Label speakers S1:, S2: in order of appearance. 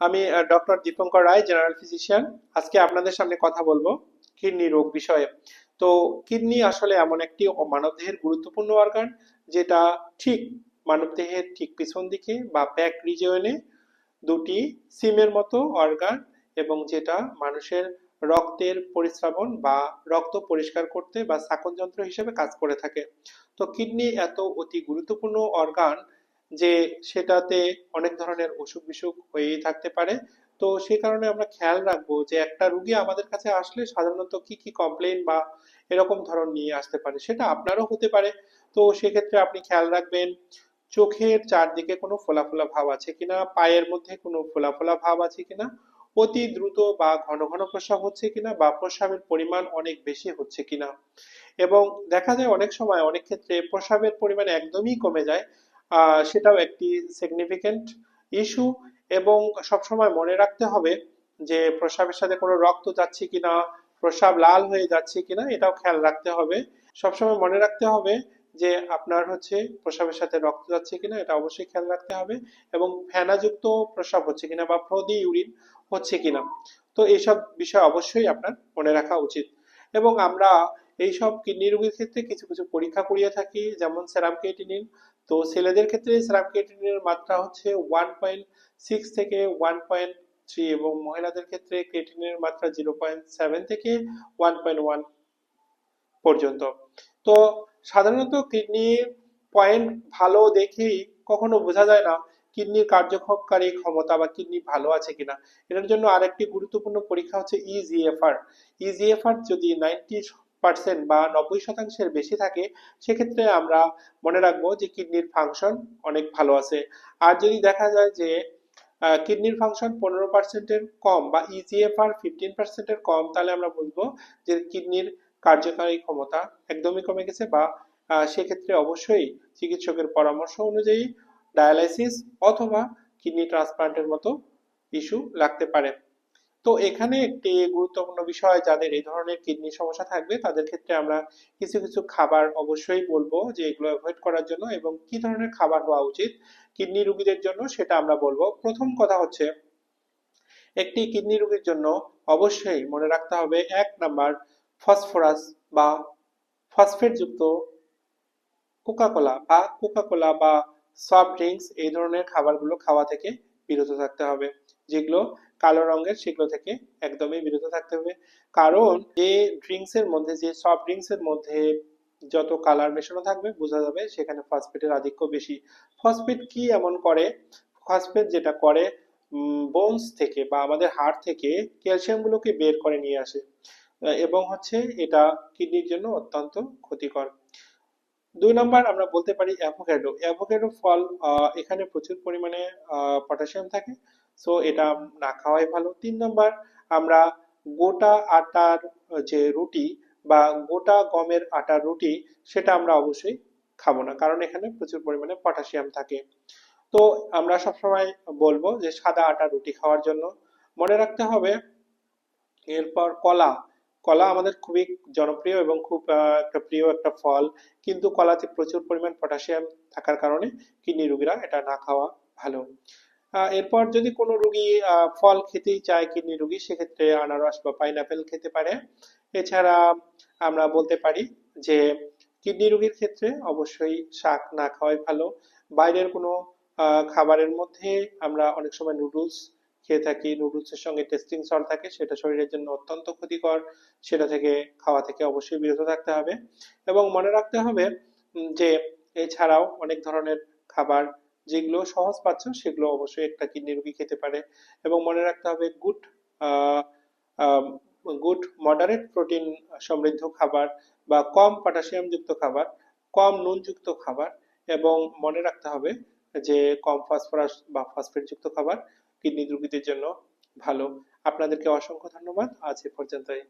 S1: আমি doctor Dipankar Roy, general physician. আজকে আপনাদের সামনে কথা বলব কিডনি রোগ বিষয়ে। তো কিডনি আসলে এমন একটি মানবদেহের গুরুত্বপূর্ণ অর্গান যেটা ঠিক মানবদেহের ঠিক পিছন দিকে বা ব্যাক রিজিয়নে দুটি সিমের মতো অর্গান এবং যেটা মানুষের রক্তের পরিস্রাবন বা রক্ত পরিষ্কার করতে বা সাকন যন্ত্র হিসেবে কাজ করে থাকে। তো কিডনি এত অতি গুরুত্বপূর্ণ অর্গান যে সেটাতে অনেক ধরনের অসুখ বিসুখ হয়েই থাকতে পারে। তো সেই কারণে আমরা খেয়াল রাখব যে একটা রুগী আমাদের কাছে আসলে সাধারণত কি কি কমপ্লেন বা এরকম ধরন নিয়ে আসতে পারে, সেটা আপনারও হতে পারে। তো সেক্ষেত্রে আপনি খেয়াল রাখবেন, চোখের চারদিকে কোনো ফোলা ফোলা ভাব আছে কিনা, পায়ের মধ্যে কোনো ফোলা ফোলা ভাব আছে কিনা, অতি দ্রুত বা ঘন ঘন প্রস্রাব হচ্ছে কিনা বা প্রস্রাবের পরিমাণ অনেক বেশি হচ্ছে কিনা। এবং দেখা যায় অনেক সময় অনেক ক্ষেত্রে প্রস্রাবের পরিমাণ একদমই কমে যায় সেটাও একটি সিগনিফিকেন্ট ইস্যু এবং সবসময় মনে রাখতে হবে যে প্রস্রাবের সাথে কোনো রক্ত যাচ্ছে কিনা প্রস্রাব লাল হয়ে যাচ্ছে কিনা, এটাও খেয়াল রাখতে হবে। সবসময় মনে রাখতে হবে যে আপনার হচ্ছে প্রস্রাবের সাথে রক্ত যাচ্ছে কিনা, এটা অবশ্যই খেয়াল রাখতে হবে এবং ফেনাযুক্ত প্রস্রাব হচ্ছে কিনা বা ফ্রদি ইউরিন হচ্ছে কিনা। তো এইসব বিষয় অবশ্যই আপনার মনে রাখা উচিত। এবং আমরা এইসব কিডনি রোগীর ক্ষেত্রে কিছু কিছু পরীক্ষা করিয়ে থাকি, যেমন সেরাম ক্রিয়েটিনিন তো ছেলেদের ক্ষেত্রে সেরাম ক্রিয়েটিনিনের মাত্রা হচ্ছে ওয়ান পয়েন্ট সিক্স থেকে ওয়ান পয়েন্ট থ্রি এবং মহিলাদের ক্ষেত্রে ক্রিয়েটিনিনের মাত্রা জিরো পয়েন্ট সেভেন থেকে ওয়ান পয়েন্ট ওয়ান পর্যন্ত। তো সাধারণত কিডনির পয়েন্ট ভালো দেখেই কখনো বোঝা যায় না কিডনির কার্যক্ষমকারী ক্ষমতা বা কিডনি ভালো আছে কিনা। এটার জন্য আরেকটি গুরুত্বপূর্ণ পরীক্ষা হচ্ছে E ইজিএফআর ইজিএফআর যদি নাইনটি পার্সেন্ট বা নব্বই শতাংশের বেশি থাকে, সেক্ষেত্রে আমরা মনে রাখব যে কিডনির ফাংশন অনেক ভালো আছে। আর যদি দেখা যায় যে কিডনির ফাংশন পনেরো পার্সেন্টের কম বা ইজিএফআর ফিফটিন পার্সেন্টের কম, তাহলে আমরা বুঝব যে কিডনির কার্যকারী ক্ষমতা একদমই কমে গেছে বা সেক্ষেত্রে অবশ্যই চিকিৎসকের পরামর্শ অনুযায়ী ডায়ালাইসিস অথবা কিডনি ট্রান্সপ্লান্টের মতো ইস্যু লাগতে পারে। তো এখানে একটি গুরুত্বপূর্ণ বিষয়, যাদের এই ধরনের কিডনি সমস্যা থাকবে, তাদের ক্ষেত্রে আমরা কিছু কিছু খাবার অবশ্যই বলব যে এগুলো অ্যাভয়েড করার জন্য এবং কি ধরনের খাবার হওয়া উচিত কিডনি রোগীদের জন্য সেটা আমরা বলব। প্রথম কথা হচ্ছে, একটি কিডনি রোগীর জন্য অবশ্যই মনে রাখতে হবে এক নাম্বার ফসফরাস বা ফসফেট যুক্ত কোকাকোলা বা কোকাকোলা বা সফট ড্রিঙ্কস এই ধরনের খাবারগুলো খাওয়া থেকে বিরত থাকতে হবে। যেগুলো কালো রঙের, সেগুলো থেকে একদমই বিরত থাকতে হবে। কারণ যে ড্রিঙ্কস এর মধ্যে, যে সফট ড্রিঙ্কস এর মধ্যে যত কালার মেশানো থাকবে, বোঝা যাবে সেখানে ফসফেটের আধিক্য বেশি। ফসফেট কি এমন করে? ফসফেট যেটা করে বোনস থেকে বা আমাদের হাড় থেকে ক্যালসিয়াম গুলোকে বের করে নিয়ে আসে। এবং হচ্ছে এটা কিডনির জন্য অত্যন্ত ক্ষতিকর। দুই নম্বর আমরা বলতে পারি অ্যাভোক্যাডো অ্যাভোক্যাডো ফল এখানে প্রচুর পরিমাণে পটাশিয়াম থাকে। সো এটা না খাওয়াই ভালো। তিন নাম্বার, আমরা গোটা আটার যে রুটি বা গোটা গমের আটার রুটি, সেটা আমরা অবশ্যই খাব না। কারণ এখানে প্রচুর পরিমাণে পটাশিয়াম থাকে। তো, আমরা সবসময় বলব যে সাদা আটা রুটি খাওয়ার জন্য। মনে রাখতে হবে, এরপর কলা। কলা আমাদের খুবই জনপ্রিয় এবং খুব একটা প্রিয় একটা ফল। কিন্তু কলাতে প্রচুর পরিমাণ পটাশিয়াম থাকার কারণে কিডনি রোগীরা এটা না খাওয়া ভালো। এরপর যদি কোনো রুগী ফল খেতেই চায় কিডনি রুগী, সেক্ষেত্রে আনারস বা পাইনাপেল খেতে পারে। এছাড়া আমরা বলতে পারি যে কিডনি রোগীর ক্ষেত্রে অবশ্যই শাক না খাওয়াই ভালো। বাইরের কোনো খাবারের মধ্যে আমরা অনেক সময় নুডলস খেয়ে থাকি। নুডলসের সঙ্গে টেস্টিং সল্ট থাকে, সেটা শরীরের জন্য অত্যন্ত ক্ষতিকর। সেটা থেকে খাওয়া থেকে অবশ্যই বিরত থাকতে হবে। এবং মনে রাখতে হবে যে এছাড়াও অনেক ধরনের খাবার যেগুলো সহজ পাচ্ছ সেগুলো অবশ্যই একটা কিডনি রোগী খেতে পারে। এবং মনে রাখতে হবে, গুড গুড মডারেট প্রোটিন সমৃদ্ধ খাবার বা কম পটাশিয়াম যুক্ত খাবার, কম নুনযুক্ত খাবার এবং মনে রাখতে হবে যে কম ফসফরাস বা ফসফেট যুক্ত খাবার কিডনি রোগীদের জন্য ভালো। আপনাদেরকে অসংখ্য ধন্যবাদ। আজ এ পর্যন্তই।